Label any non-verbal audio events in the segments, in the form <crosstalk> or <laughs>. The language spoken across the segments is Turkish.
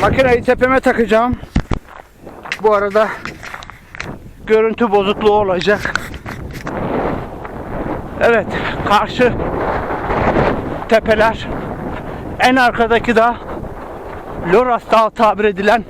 Makineyi tepeme takacağım. Bu arada görüntü bozukluğu olacak. Evet, karşı tepeler en arkadaki da Loras Dağı tabir edilen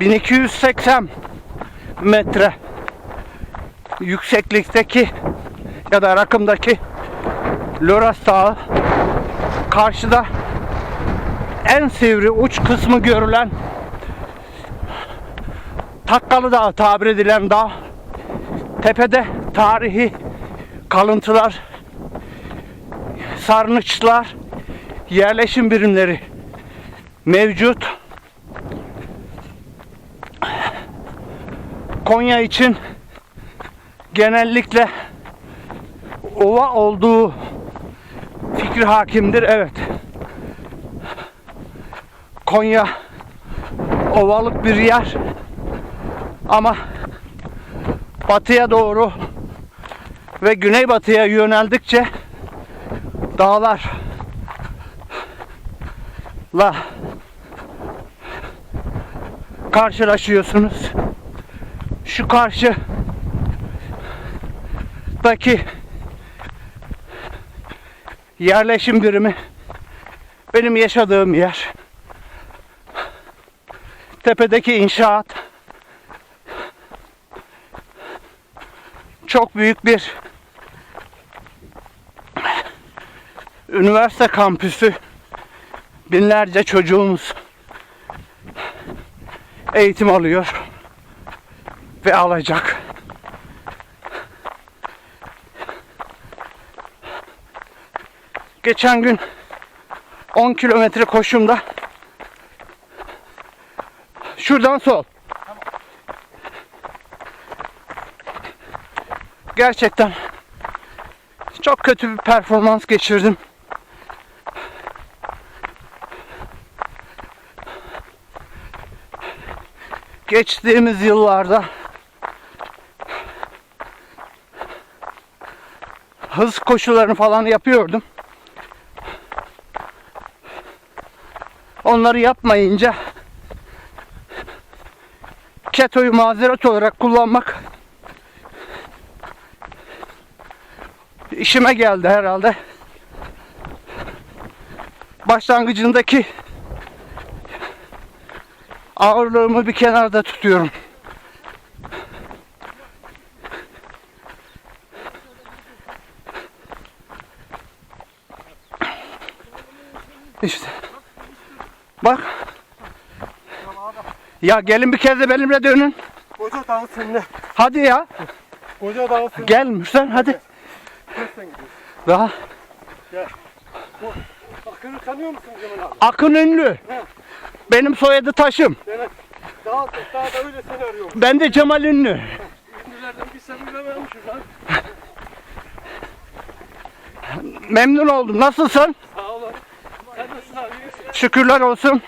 1280 metre yükseklikteki ya da rakımdaki Loras Dağı karşıda en sivri uç kısmı görülen Takkalı Dağ tabir edilen dağ tepede tarihi kalıntılar sarnıçlar yerleşim birimleri mevcut Konya için genellikle ova olduğu fikri hakimdir. Evet. Konya ovalık bir yer ama batıya doğru ve güneybatıya yöneldikçe dağlar la karşılaşıyorsunuz. Şu karşıdaki yerleşim birimi benim yaşadığım yer. Tepedeki inşaat çok büyük bir üniversite kampüsü. Binlerce çocuğumuz eğitim alıyor ve alacak. Geçen gün 10 kilometre koşumda şuradan sol. Gerçekten çok kötü bir performans geçirdim. Geçtiğimiz yıllarda hız koşularını falan yapıyordum. Onları yapmayınca ketoyu mazeret olarak kullanmak işime geldi herhalde. Başlangıcındaki ağırlığımı bir kenarda tutuyorum. İşte. Ya gelin bir kez de benimle dönün. Koca dağ seninle. Hadi ya. Koca dağ seninle. Gel Mürsel hadi. Sen gidiyorsun. Daha. Akını tanıyor musun Cemal abi? Akın ünlü. Benim soyadı taşım. Seni dağ, dağda öyle seni arıyorum. Ben de Cemal ünlü. Ünlülerden bir sen bilememişsin lan. Memnun oldum. Nasılsın? Sağ ol abi. Sen nasılsın abi? Şükürler olsun.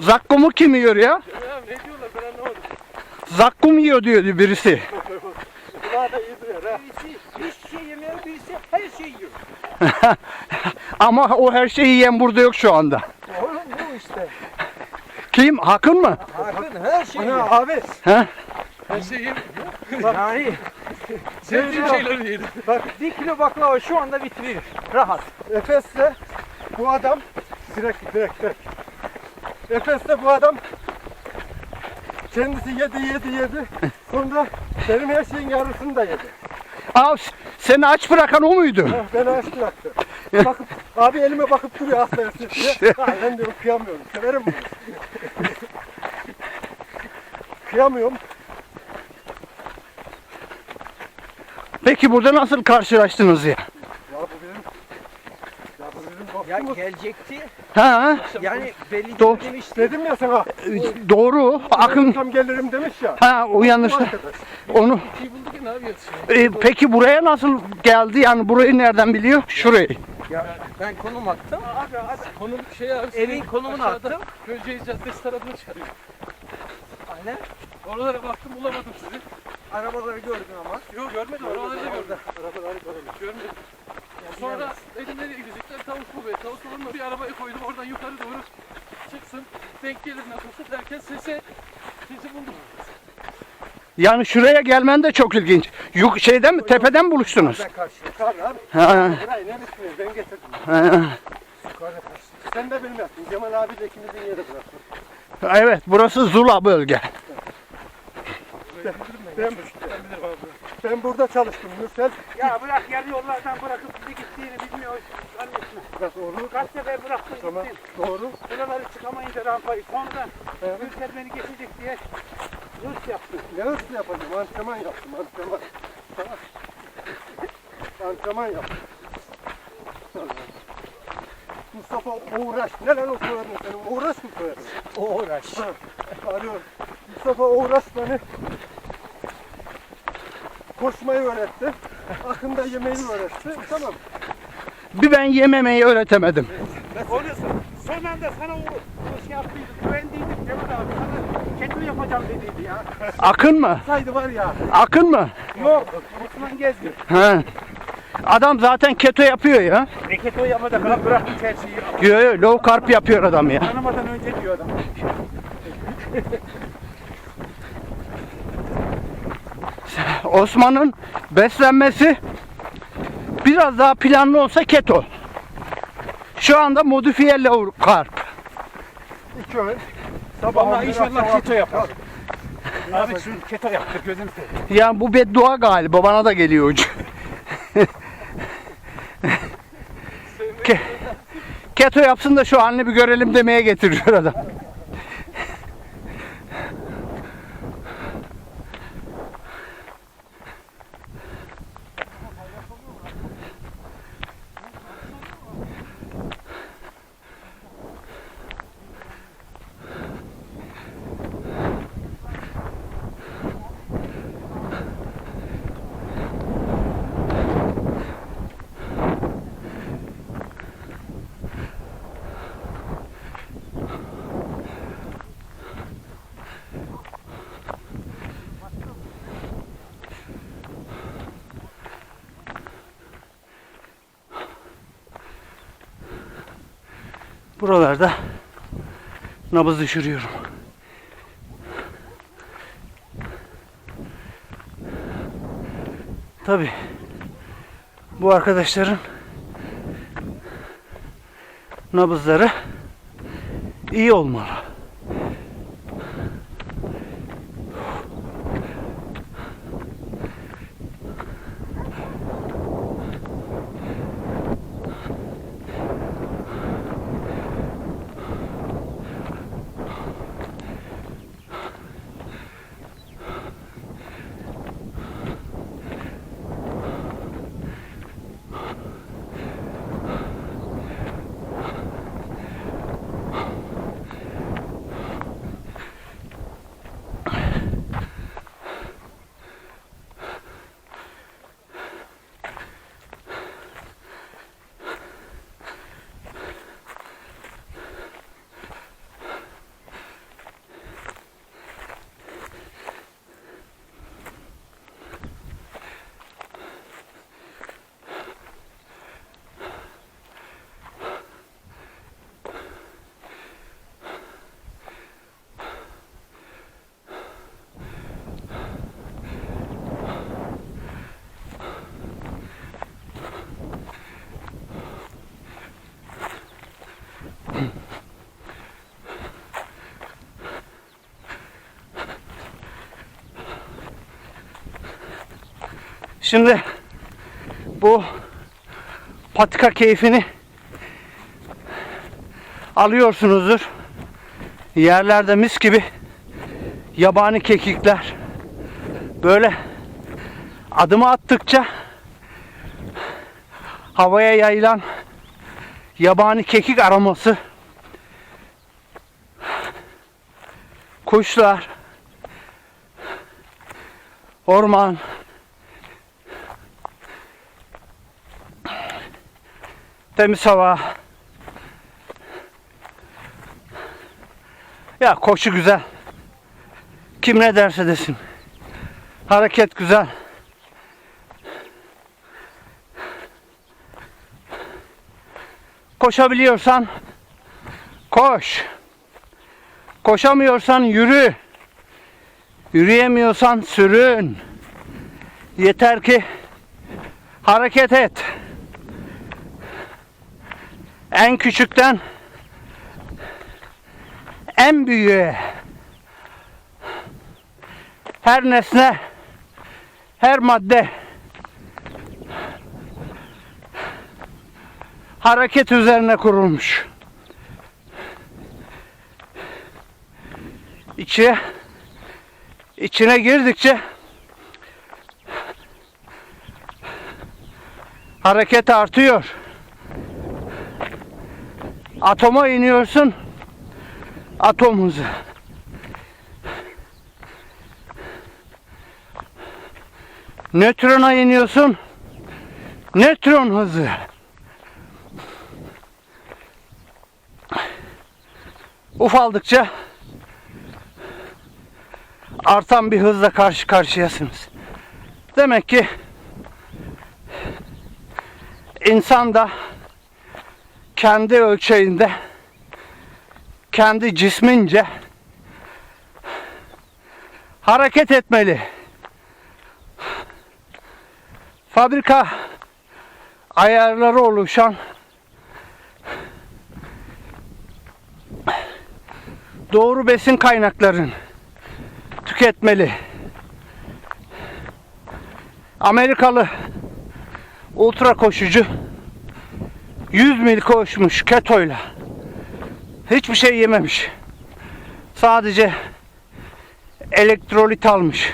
Zakkumu kim yiyor ya? Ya ne diyorlar ben anlamadım. Zakkum yiyor diyordu birisi. Kulağa da iyi duyar ha. Birisi hiçbir şey yemeyen birisi her şeyi yiyor. <laughs> Ama o her şeyi yiyen burada yok şu anda. Oğlum bu işte. Kim? Hakın mı? Bakın her şeyi yiyor. abi. He? Her şeyi Yani sevdiğim şeyleri yedim. bir kilo baklava şu anda bitirir. Rahat. Efes'te bu adam direkt direkt direkt. Efes'te bu adam kendisi yedi yedi yedi. <laughs> Sonra benim her şeyin yarısını da yedi. Aa, seni aç bırakan o muydu? Ha, Beni aç bıraktı. <laughs> Bakıp, abi elime bakıp duruyor diye. <laughs> Ha, ben de kıyamıyorum. Severim bunu. kıyamıyorum. Peki burada nasıl karşılaştınız ya? Ya gelecekti. Ha? Yani belli Do- demişti. Dedim ya sana. Doğru. Akın Tam gelirim demiş ya. ha uyanırsa onu. İyi bulduk ya ne yapıyorsun? Ee, peki buraya nasıl geldi? Yani burayı nereden biliyor? Şurayı. Ya ben konum attım. Abi hadi. Konum şey abi. Evin konumunu attım. Köyceğiz Caddesi tarafına çıkarıyor. Aynen. Oralara baktım bulamadım sizi. Arabaları gördün ama. Yok görmedim. Oraları da gördüm. Arabaları gördüm. Görmedim. Sonra dedim nereye gidecekler? Tavuk bu be. Tavuk bulunma bir arabaya koydum. Oradan yukarı doğru çıksın. Denk gelir nasılsa derken sese sesi buldum. Yani şuraya gelmen de çok ilginç. Yuk şeyden mi tepeden mi buluştunuz? Ben karşı. Yukarı abi. Ha, Burayı ne düşünüyorsun? Ben getirdim. ha. Karşı. Sen de benim yaptın. Cemal abi de ikimizin yere bıraktın. Evet burası Zula bölge. Ben, ben burada çalıştım Mürsel. Ya bırak yarı yollardan bırakıp bizi gittiğini bilmiyor zannetme. Bak doğru. Kaç sefer bıraktın Tamam. gittin. Doğru. Buraları çıkamayınca rampayı sonradan Evet. Ülker beni geçecek diye hırs yaptı. Ne hırslı yapacağım? Antrenman yaptım. Antrenman. Tamam. <laughs> Antrenman yaptım. <laughs> Mustafa Uğraş. Ne lan o soyadın senin? Uğraş mı soyadın? Uğraş. Arıyorum. Mustafa Uğraş beni koşmayı öğretti. Akında yemeği öğretti. Tamam. Bir ben yememeyi öğretemedim. Onu son anda sana o, o şey yaptıydı, güvendiydik Cemal abi. Sana kendi yapacağım dediydi ya. Akın mı? Saydı var ya. Akın mı? Yok, Osman Gezgin. Ha. Adam zaten keto yapıyor ya. Reket o yapacak lan bıraktı her şeyi. Yo, yo, low carb yapıyor adam ya. Tanımadan önce diyor adam. <laughs> Osman'ın beslenmesi biraz daha planlı olsa keto. Şu anda modifiye low carb. İki öğün. Sabah Vallahi inşallah keto yapar. Abi şu keto yaptı gözünü seveyim. Yani bu beddua galiba bana da geliyor ucu. Ke- keto yapsın da şu halini bir görelim demeye getiriyor adam. Buralarda nabız düşürüyorum. Tabi bu arkadaşların nabızları iyi olmalı. Şimdi bu patika keyfini alıyorsunuzdur. Yerlerde mis gibi yabani kekikler böyle adımı attıkça havaya yayılan yabani kekik aroması kuşlar orman temiz hava. Ya koşu güzel. Kim ne derse desin. Hareket güzel. Koşabiliyorsan koş. Koşamıyorsan yürü. Yürüyemiyorsan sürün. Yeter ki hareket et. En küçükten en büyüğe her nesne her madde hareket üzerine kurulmuş. İçine içine girdikçe hareket artıyor. Atoma iniyorsun. Atom hızı. Nötrona iniyorsun. Nötron hızı. Ufaldıkça artan bir hızla karşı karşıyasınız. Demek ki insan da kendi ölçeğinde kendi cismince hareket etmeli. Fabrika ayarları oluşan doğru besin kaynaklarını tüketmeli. Amerikalı ultra koşucu 100 mil koşmuş ketoyla. Hiçbir şey yememiş. Sadece elektrolit almış.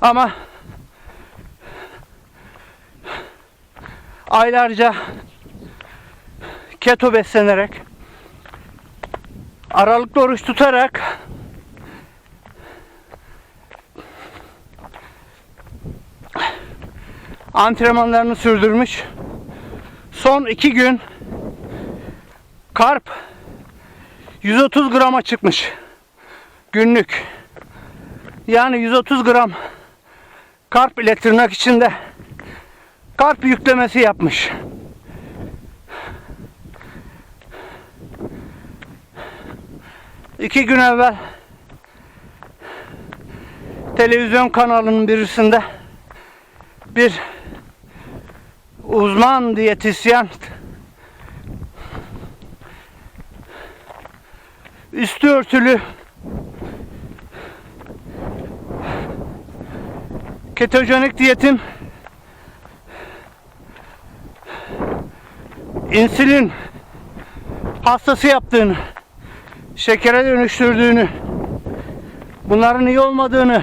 Ama aylarca keto beslenerek aralıklı oruç tutarak antrenmanlarını sürdürmüş. Son iki gün karp 130 grama çıkmış. Günlük. Yani 130 gram karp ile tırnak içinde karp yüklemesi yapmış. İki gün evvel televizyon kanalının birisinde bir uzman diyetisyen üstü örtülü ketojenik diyetin insülin hastası yaptığını, şekere dönüştürdüğünü, bunların iyi olmadığını,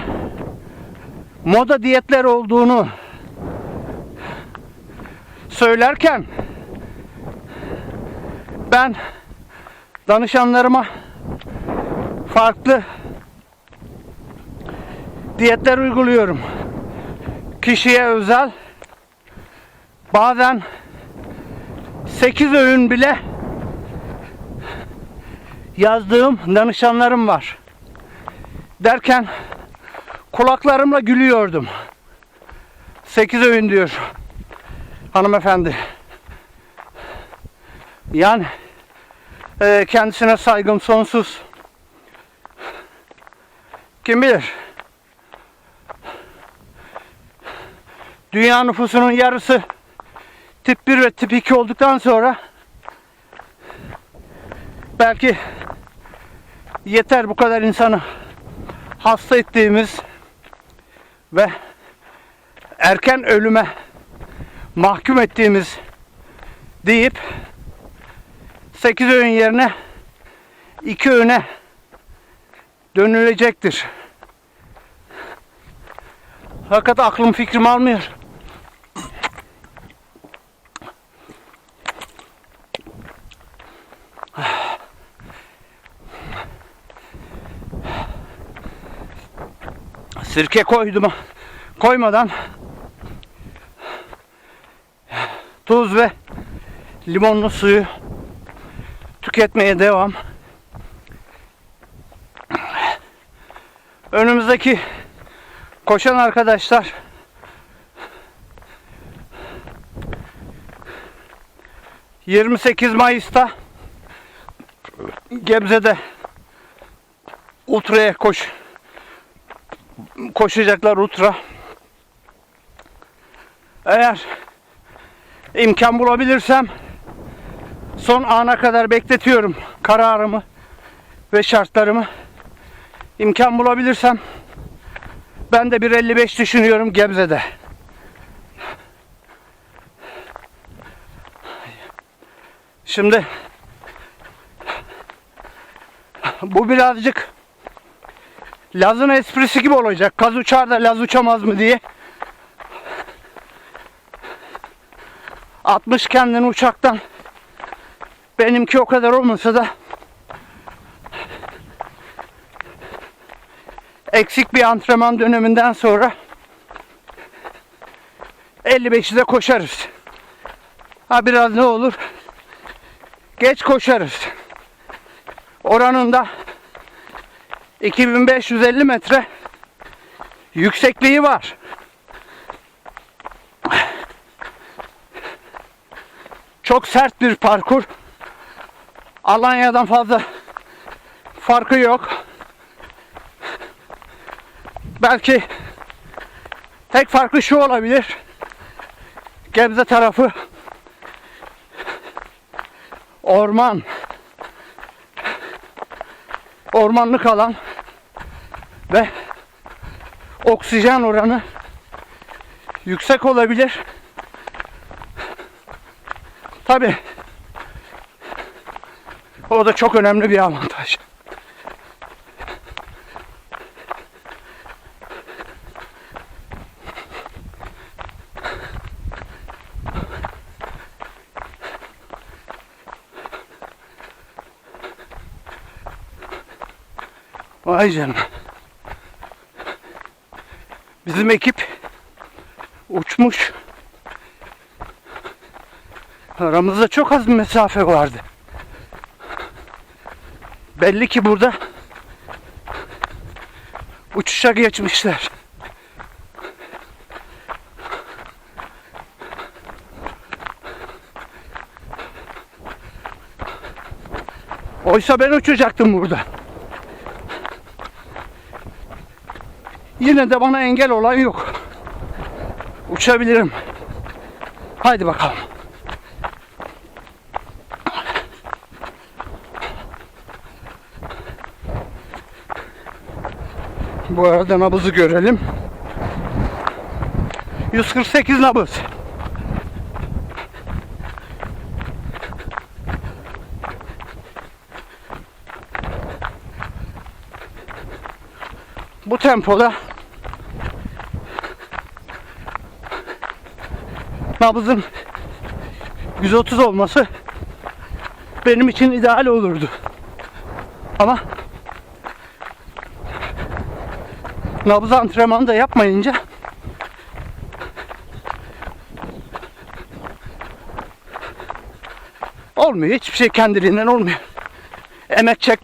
moda diyetler olduğunu söylerken ben danışanlarıma farklı diyetler uyguluyorum. Kişiye özel bazen 8 öğün bile yazdığım danışanlarım var. Derken kulaklarımla gülüyordum. 8 öğün diyor hanımefendi. Yani e, kendisine saygım sonsuz. Kim bilir? Dünya nüfusunun yarısı tip 1 ve tip 2 olduktan sonra belki yeter bu kadar insanı hasta ettiğimiz ve erken ölüme mahkum ettiğimiz deyip 8 öğün yerine 2 öğüne dönülecektir. Fakat aklım fikrim almıyor. Sirke koydum. Koymadan tuz ve limonlu suyu tüketmeye devam. Önümüzdeki koşan arkadaşlar ...28 Mayıs'ta... ...Gebze'de... ...Ultra'ya koş... ...koşacaklar Ultra. Eğer... ...imkan bulabilirsem... ...son ana kadar bekletiyorum... ...kararımı... ...ve şartlarımı... ...imkan bulabilirsem... ...ben de 1.55 düşünüyorum Gebze'de. Şimdi bu birazcık Laz'ın esprisi gibi olacak. Kaz uçar da Laz uçamaz mı diye. 60 kendini uçaktan benimki o kadar olmasa da eksik bir antrenman döneminden sonra 55'i de koşarız. Ha biraz ne olur? Geç koşarız. Oranında 2550 metre yüksekliği var. Çok sert bir parkur. Alanya'dan fazla farkı yok. Belki tek farkı şu olabilir. Gebze tarafı orman ormanlık alan ve oksijen oranı yüksek olabilir. Tabi o da çok önemli bir avantaj. Vay canına. Bizim ekip uçmuş. Aramızda çok az bir mesafe vardı. Belli ki burada uçuşa geçmişler. Oysa ben uçacaktım burada. Yine de bana engel olan yok. Uçabilirim. Haydi bakalım. Bu arada nabızı görelim. 148 nabız. Bu tempoda nabızın 130 olması benim için ideal olurdu. Ama nabız antrenmanı da yapmayınca olmuyor. Hiçbir şey kendiliğinden olmuyor. Emek çekmez